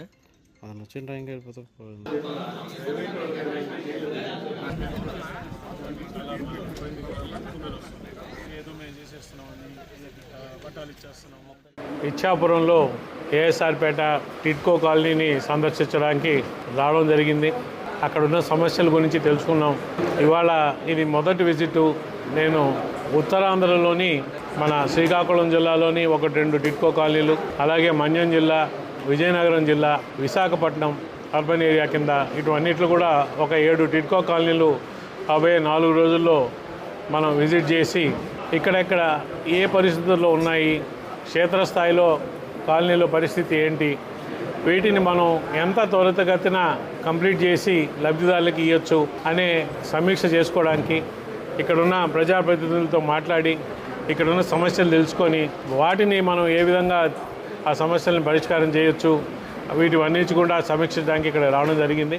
అతను వచ్చిన టైంకి వెళ్ళిపోతాం ఇచ్చాపురంలో ఏఎస్ఆర్పేట టిట్కో కాలనీని సందర్శించడానికి రావడం జరిగింది. అక్కడ ఉన్న సమస్యల గురించి తెలుసుకున్నాం. ఇవాళ ఇది మొదటి విజిట్. నేను ఉత్తరాంధ్రలోని మన శ్రీకాకుళం జిల్లాలోని ఒకటి రెండు టిట్కో కాలనీలు అలాగే మన్యం జిల్లా విజయనగరం జిల్లా విశాఖపట్నం అర్బన్ ఏరియా కింద ఇటువన్నిట్లు కూడా ఒక ఏడు టిట్కో కాలనీలు అవే నాలుగు రోజుల్లో మనం విజిట్ చేసి ఇక్కడెక్కడ ఏ పరిస్థితుల్లో ఉన్నాయి క్షేత్రస్థాయిలో కాలనీలో పరిస్థితి ఏంటి వీటిని మనం ఎంత త్వరితగతిన కంప్లీట్ చేసి లబ్ధిదారులకు ఇవ్వచ్చు అనే సమీక్ష చేసుకోవడానికి ఇక్కడున్న ప్రజాప్రతినిధులతో మాట్లాడి ఇక్కడున్న సమస్యలు తెలుసుకొని వాటిని మనం ఏ విధంగా ఆ సమస్యలను పరిష్కారం చేయొచ్చు. వీటివన్నిటి కూడా సమీక్షించడానికి ఇక్కడ రావడం జరిగింది.